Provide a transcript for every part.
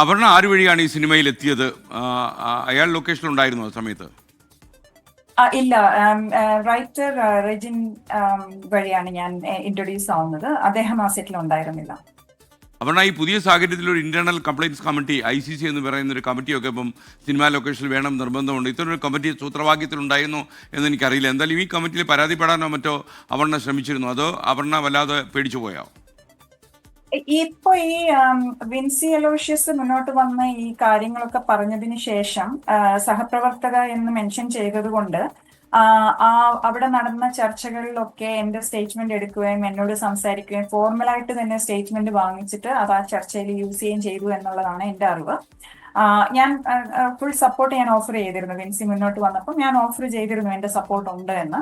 അപർണ ആര് വഴിയാണ് ഈ സിനിമയിൽ എത്തിയത് അയാൾ ലൊക്കേഷൻ ഉണ്ടായിരുന്നു ആ സമയത്ത്? ഇല്ല. റൈറ്റർ റെജിൻ വഴിയാണ് ഞാൻ ഇൻട്രൊഡ്യൂസ് ആവുന്നത്. അദ്ദേഹം ആ സെറ്റിൽ ഉണ്ടായിരുന്നില്ല. അപർണ ഈ പുതിയ സാഹചര്യത്തിൽ ഒരു internal complaints committee I C C എന്ന് പറയുന്ന ഒരു കമ്മിറ്റിയൊക്കെ ഇപ്പം സിനിമാ ലൊക്കേഷനിൽ വേണം നിർബന്ധമുണ്ട്. ഇത്തരൊരു കമ്മിറ്റി സൂത്രവാക്യത്തിലുണ്ടായിരുന്നു എന്ന് എനിക്കറിയില്ല. എന്തായാലും ഈ കമ്മിറ്റിയിൽ പരാതിപ്പെടാനോ മറ്റോ അപർണ ശ്രമിച്ചിരുന്നു. അതോ അപർണ വല്ലാതെ പേടിച്ചു പോയോ? ഇപ്പൊ ഈ വിൻസി അലോഷ്യസ് മുന്നോട്ട് വന്ന ഈ കാര്യങ്ങളൊക്കെ പറഞ്ഞതിന് ശേഷം സഹപ്രവർത്തക എന്ന് മെൻഷൻ ചെയ്തത് കൊണ്ട് ആ, അവിടെ നടന്ന ചർച്ചകളിലൊക്കെ എന്റെ സ്റ്റേറ്റ്മെന്റ് എടുക്കുകയും എന്നോട് സംസാരിക്കുകയും ഫോർമലായിട്ട് തന്നെ സ്റ്റേറ്റ്മെന്റ് വാങ്ങിച്ചിട്ട് അത് ആ ചർച്ചയിൽ യൂസ് ചെയ്യുകയും ചെയ്തു എന്നുള്ളതാണ് എന്റെ അറിവ്. ഞാൻ ഫുൾ സപ്പോർട്ട് ഞാൻ ഓഫർ ചെയ്തിരുന്നു വിൻസി മുന്നോട്ട് വന്നപ്പോൾ. ഞാൻ ഓഫർ ചെയ്തിരുന്നു എന്റെ സപ്പോർട്ട് ഉണ്ട് എന്ന്.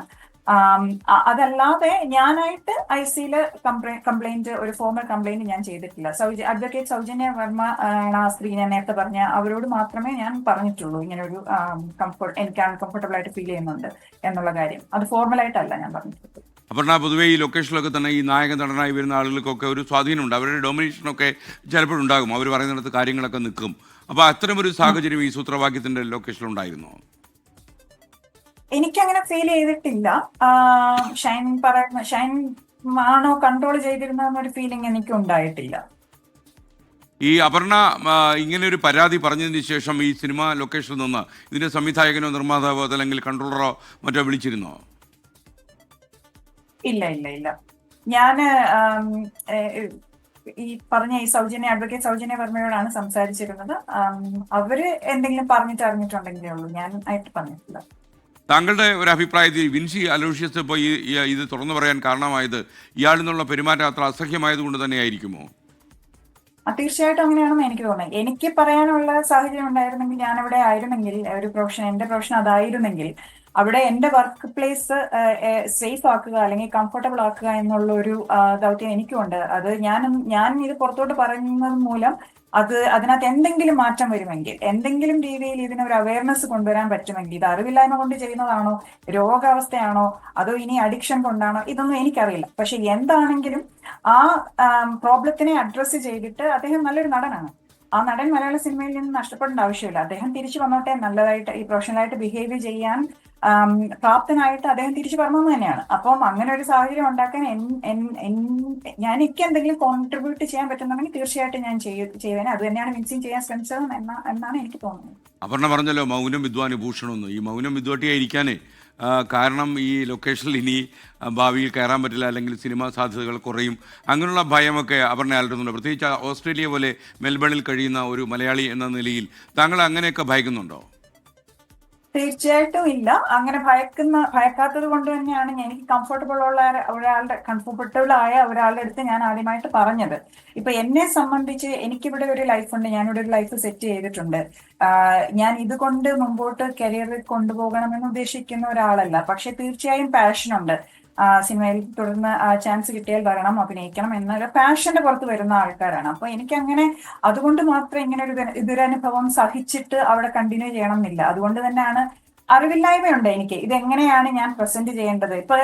അതല്ലാതെ ഞാനായിട്ട് ഐ സിയിൽ കംപ്ലൈന്റ് ഒരു ഫോർമൽ കംപ്ലൈന്റ് ഞാൻ ചെയ്തിട്ടില്ല. സൗജ അഡ്വക്കേറ്റ് സൗജന്യ വർമ്മ ആണ് ആ സ്ത്രീ ഞാൻ നേരത്തെ പറഞ്ഞ അവരോട് മാത്രമേ ഞാൻ പറഞ്ഞിട്ടുള്ളൂ. ഇങ്ങനെ ഒരു കംഫർട്ട് എനിക്ക് അൺകംഫർട്ടബിൾ ആയിട്ട് ഫീൽ ചെയ്യുന്നുണ്ട് എന്നുള്ള കാര്യം. അത് ഫോർമലായിട്ടല്ല ഞാൻ പറഞ്ഞിട്ടുള്ളത്. അപർണ പൊതുവേ ഈ ലൊക്കേഷനിലൊക്കെ തന്നെ ഈ നായക നടനായി വരുന്ന ആളുകൾക്കൊക്കെ ഒരു സ്വാധീനമുണ്ട് അവരുടെ ഡൊമിനേഷനൊക്കെ ചിലപ്പോഴുണ്ടാകും അവർ പറയുന്നിടത്ത് കാര്യങ്ങളൊക്കെ നിൽക്കും. അപ്പോൾ അത്തരമൊരു സാഹചര്യം ഈ സൂത്രവാക്യത്തിന്റെ ലൊക്കേഷനിൽ ഉണ്ടായിരുന്നു? എനിക്കങ്ങനെ ഫീൽ ചെയ്തിട്ടില്ല. ഷൈൻ പറയുന്ന ഷൈൻ ആണോ കൺട്രോൾ ചെയ്തിരുന്നൊരു ഫീലിംഗ് എനിക്ക് ഉണ്ടായിട്ടില്ല ഈ അപർണ ഇങ്ങനെ ഒരു പരാതി പറഞ്ഞതിന് ശേഷം ഈ സിനിമ ലൊക്കേഷനിൽ നിന്ന് ഇതിന്റെ സംവിധായകനോ നിർമ്മാതാവോ അല്ലെങ്കിൽ കൺട്രോളറോ മറ്റോ വിളിച്ചിരുന്നോ? ഇല്ല ഇല്ല ഇല്ല. ഞാൻ ഈ പറഞ്ഞ ഈ സൗജന്യ അഡ്വക്കേറ്റ് സൗജന്യ വർമ്മയോടാണ് സംസാരിച്ചിരുന്നത്. അവർ എന്തെങ്കിലും പറഞ്ഞിട്ട് അറിഞ്ഞിട്ടുണ്ടെങ്കിലേ ഉള്ളൂ. ഞാൻ ആയിട്ട് പറഞ്ഞിട്ടില്ല. താങ്കളുടെ ഒരു അഭിപ്രായത്തിൽ വിൻസി അലോഷ്യസ് ഇപ്പോൾ ഈ ഇത് തുറന്നു പറയാൻ കാരണമായത് ഇയാളിൽ നിന്നുള്ള പെരുമാറ്റം അത്ര അസഹ്യമായതുകൊണ്ട് തന്നെയായിരിക്കുമോ? തീർച്ചയായിട്ടും അങ്ങനെയാണെന്ന് എനിക്ക് തോന്നുന്നത് എനിക്ക് പറയാനുള്ള സാഹചര്യം ഉണ്ടായിരുന്നെങ്കിൽ ഞാൻ അവിടെ ആയിരുന്നെങ്കിൽ ഒരു പ്രൊഫഷൻ എന്റെ പ്രൊഫഷൻ അതായിരുന്നെങ്കിൽ അവിടെ എന്റെ വർക്ക് പ്ലേസ് സേഫ് ആക്കുക അല്ലെങ്കിൽ കംഫർട്ടബിൾ ആക്കുക എന്നുള്ള ഒരു ദൗത്യം എനിക്കുണ്ട്. അത് ഞാൻ ഞാൻ ഇത് പുറത്തോട്ട് പറയുന്നത് മൂലം അത് അതിനകത്ത് എന്തെങ്കിലും മാറ്റം വരുമെങ്കിൽ എന്തെങ്കിലും രീതിയിൽ ഇതിനൊരു അവയർനെസ് കൊണ്ടുവരാൻ പറ്റുമെങ്കിൽ ഇത് അറിവില്ലായ്മ കൊണ്ട് ചെയ്യുന്നതാണോ രോഗാവസ്ഥയാണോ അതോ ഇനി അഡിക്ഷൻ കൊണ്ടാണോ ഇതൊന്നും എനിക്കറിയില്ല. പക്ഷെ എന്താണെങ്കിലും ആ പ്രോബ്ലത്തിനെ അഡ്രസ്സ് ചെയ്തിട്ട് അദ്ദേഹം നല്ലൊരു നടനാണ്. ആ നടൻ മലയാള സിനിമയിൽ നിന്ന് നഷ്ടപ്പെടേണ്ട ആവശ്യമില്ല. അദ്ദേഹം തിരിച്ചു വന്നോട്ടെ നല്ലതായിട്ട് ഈ പ്രൊഫഷണലായിട്ട് ബിഹേവ് ചെയ്യാൻ പ്രാപ്തനായിട്ട് അദ്ദേഹം തിരിച്ചു പറഞ്ഞത് തന്നെയാണ്. അപ്പം അങ്ങനെ ഒരു സാഹചര്യം ഉണ്ടാക്കാൻ ഞാൻ എനിക്ക് എന്തെങ്കിലും കോൺട്രിബ്യൂട്ട് ചെയ്യാൻ പറ്റുന്നുണ്ടെങ്കിൽ തീർച്ചയായിട്ടും ഞാൻ ചെയ്യ- ചെയ്യുവേനെ അത് തന്നെയാണ് വിൻസിങ് ചെയ്യാൻ ശ്രമിച്ചത് എന്ന എന്നാണ് എനിക്ക് തോന്നുന്നത്. അപർണ പറഞ്ഞല്ലോ മൗനം വിദ്വാൻ ഭൂഷണമെന്ന്. ഈ മൗനം വിദ്വാട്ടിയായിരിക്കാനേ കാരണം ഈ ലൊക്കേഷനിൽ ഇനി ഭാവിയിൽ കയറാൻ പറ്റില്ല അല്ലെങ്കിൽ സിനിമാ സാധ്യതകൾ കുറയും. അങ്ങനെയുള്ള ഭയമൊക്കെ അപർണ അലട്ടുന്നുണ്ട് പ്രത്യേകിച്ച് ഓസ്ട്രേലിയ പോലെ മെൽബണിൽ കഴിയുന്ന ഒരു മലയാളി എന്ന നിലയിൽ താങ്കൾ അങ്ങനെയൊക്കെ ഭയക്കുന്നുണ്ടോ? തീർച്ചയായിട്ടും ഇല്ല. അങ്ങനെ ഭയക്കുന്ന ഭയക്കാത്തത് കൊണ്ട് തന്നെയാണ് എനിക്ക് കംഫർട്ടബിൾ ഉള്ള ഒരാളുടെ കംഫർട്ടബിൾ ആയ ഒരാളുടെ അടുത്ത് ഞാൻ ആദ്യമായിട്ട് പറഞ്ഞത്. ഇപ്പൊ എന്നെ സംബന്ധിച്ച് എനിക്കിവിടെ ഒരു ലൈഫ് ഉണ്ട്. ഞാനിവിടെ ഒരു ലൈഫ് സെറ്റ് ചെയ്തിട്ടുണ്ട്. ഞാൻ ഇതുകൊണ്ട് മുമ്പോട്ട് കരിയറിൽ കൊണ്ടുപോകണമെന്ന് ഉദ്ദേശിക്കുന്ന ഒരാളല്ല. പക്ഷെ തീർച്ചയായും പാഷനുണ്ട് സിനിമയിൽ തുടർന്ന് ചാൻസ് കിട്ടിയാൽ വരണം അഭിനയിക്കണം എന്നൊരു പാഷന്റെ പുറത്ത് വരുന്ന ആൾക്കാരാണ്. അപ്പൊ എനിക്ക് അങ്ങനെ അതുകൊണ്ട് മാത്രം ഇങ്ങനെ ഒരു ദുര- ദുരനുഭവം സഹിച്ചിട്ട് അവിടെ കണ്ടിന്യൂ ചെയ്യണം എന്നില്ല. അതുകൊണ്ട് തന്നെയാണ് അറിവില്ലായ്മയുണ്ട് എനിക്ക്. ഇതെങ്ങനെയാണ് ഞാൻ പ്രസന്റ് ചെയ്യേണ്ടത്? ഇപ്പൊ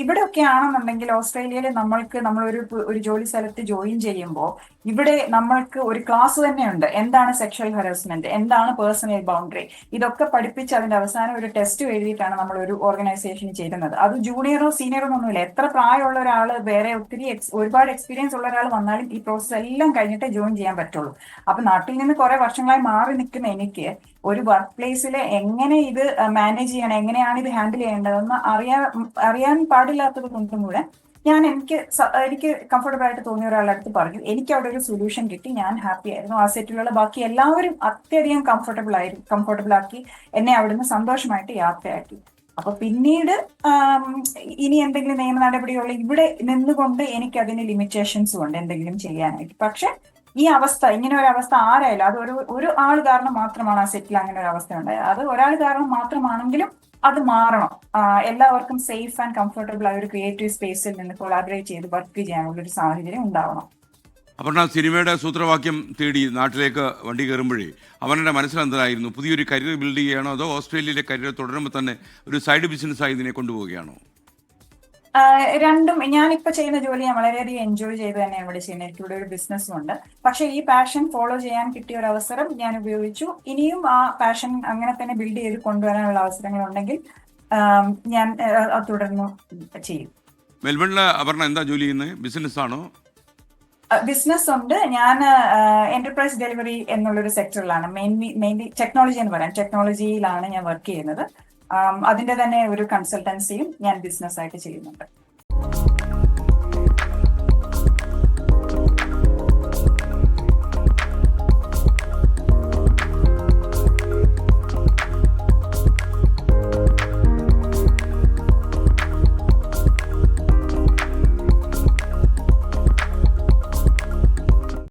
ഇവിടെ ഒക്കെ ആണെന്നുണ്ടെങ്കിൽ ഓസ്ട്രേലിയയിൽ നമ്മൾക്ക് നമ്മൾ ഒരു ഒരു ജോലി സ്ഥലത്ത് ജോയിൻ ചെയ്യുമ്പോൾ ഇവിടെ നമ്മൾക്ക് ഒരു ക്ലാസ് തന്നെയുണ്ട്. എന്താണ് സെക്ഷൽ ഹരാസ്മെന്റ് എന്താണ് പേഴ്സണൽ ബൗണ്ടറി ഇതൊക്കെ പഠിപ്പിച്ച് അതിന്റെ അവസാനം ഒരു ടെസ്റ്റ് എഴുതിയിട്ടാണ് നമ്മൾ ഒരു ഓർഗനൈസേഷൻ ചെയ്യുന്നത് അത് ജൂനിയറോ സീനിയറോ ഒന്നുമില്ല. എത്ര പ്രായമുള്ള ഒരാൾ വേറെ ഒത്തിരി ഒരുപാട് എക്സ്പീരിയൻസ് ഉള്ള ഒരാൾ വന്നാലും ഈ പ്രോസസ് എല്ലാം കഴിഞ്ഞിട്ടേ ജോയിൻ ചെയ്യാൻ പറ്റുള്ളൂ. അപ്പൊ നാട്ടിൽ നിന്ന് കുറെ വർഷങ്ങളായി മാറി നിൽക്കുന്ന എനിക്ക് ഒരു വർക്ക് പ്ലേസിൽ എങ്ങനെ ഇത് മാനേജ് ചെയ്യണം. എങ്ങനെയാണ് ഇത് ഹാൻഡിൽ ചെയ്യേണ്ടതെന്ന് അറിയാൻ അറിയാൻ പാടില്ലാത്തത് കൊണ്ടും കൂടെ ഞാൻ എനിക്ക് എനിക്ക് കംഫർട്ടബിൾ ആയിട്ട് തോന്നിയ ഒരാളുടെ അടുത്ത് പറഞ്ഞു എനിക്ക് അവിടെ ഒരു സൊല്യൂഷൻ കിട്ടി. ഞാൻ ഹാപ്പി ആയിരുന്നു. ആ സെറ്റിലുള്ള ബാക്കി എല്ലാവരും അത്യധികം കംഫർട്ടബിൾ ആയിരുന്നു കംഫർട്ടബിൾ ആക്കി എന്നെ അവിടുന്ന് സന്തോഷമായിട്ട് യാത്രയാക്കി. അപ്പൊ പിന്നീട് ഇനി എന്തെങ്കിലും നിയമ നടപടിയുള്ള ഇവിടെ നിന്നുകൊണ്ട് എനിക്ക് അതിന് ലിമിറ്റേഷൻസും ഉണ്ട് എന്തെങ്കിലും ചെയ്യാനായിട്ട്. പക്ഷെ ഈ അവസ്ഥ ഇങ്ങനെ ഒരു അവസ്ഥ ആരായാലും അത് ഒരു ഒരു ആൾ കാരണം മാത്രമാണ് ആ സെറ്റിൽ അങ്ങനെ ഒരു അവസ്ഥ ഉണ്ടായത്. അത് ഒരാൾ കാരണം മാത്രമാണെങ്കിലും അത് മാറണം. എല്ലാവർക്കും സേഫ് ആൻഡ് കംഫർട്ടബിൾ ആയ ഒരു ക്രിയേറ്റീവ് സ്പേസിൽ നിന്ന് കൊളാബറേറ്റ് ചെയ്ത് വർക്ക് ചെയ്യാനുള്ള ഒരു സാഹചര്യം ഉണ്ടാവണം. അപർണ സിനിമയുടെ സൂത്രവാക്യം തേടി നാട്ടിലേക്ക് വണ്ടി കയറുമ്പോഴേ അവരുടെ മനസ്സിലെന്തായിരുന്നു? പുതിയൊരു കരിയർ ബിൽഡ് ചെയ്യുകയാണോ അതോ ഓസ്ട്രേലിയയിലെ കരിയർ തുടരുമ്പോൾ തന്നെ ഒരു സൈഡ് ബിസിനസ്സായി ഇതിനെ കൊണ്ടുപോവുകയാണോ? രണ്ടും ഞാനിപ്പോ ചെയ്യുന്ന ജോലി ഞാൻ വളരെയധികം എൻജോയ് ചെയ്ത് തന്നെ ഇവിടെ ചെയ്യുന്നത്. എനിക്ക് ഇവിടെ ഒരു ബിസിനസ്സും ഉണ്ട്. പക്ഷെ ഈ പാഷൻ ഫോളോ ചെയ്യാൻ കിട്ടിയ ഒരു അവസരം ഞാൻ ഉപയോഗിച്ചു. ഇനിയും ആ പാഷൻ അങ്ങനെ തന്നെ ബിൽഡ് ചെയ്ത് കൊണ്ടുവരാനുള്ള അവസരങ്ങൾ ഉണ്ടെങ്കിൽ ഞാൻ അത് തുടർന്ന് ചെയ്യും. അപർണ എന്താ ജോലി ചെയ്യുന്നത് ബിസിനസ് ആണോ? ബിസിനസ് ഉണ്ട്. ഞാൻ എന്റർപ്രൈസ് ഡെലിവറി എന്നുള്ളൊരു സെക്ടറിലാണ് മെയിൻലി മെയിൻലി ടെക്നോളജി എന്ന് പറയാം. ടെക്നോളജിയിലാണ് ഞാൻ വർക്ക് ചെയ്യുന്നത്. അതിന്റെ തന്നെ ഒരു കൺസൾട്ടൻസിയും ഞാൻ ബിസിനസ് ആയിട്ട് ചെയ്യുന്നുണ്ട്.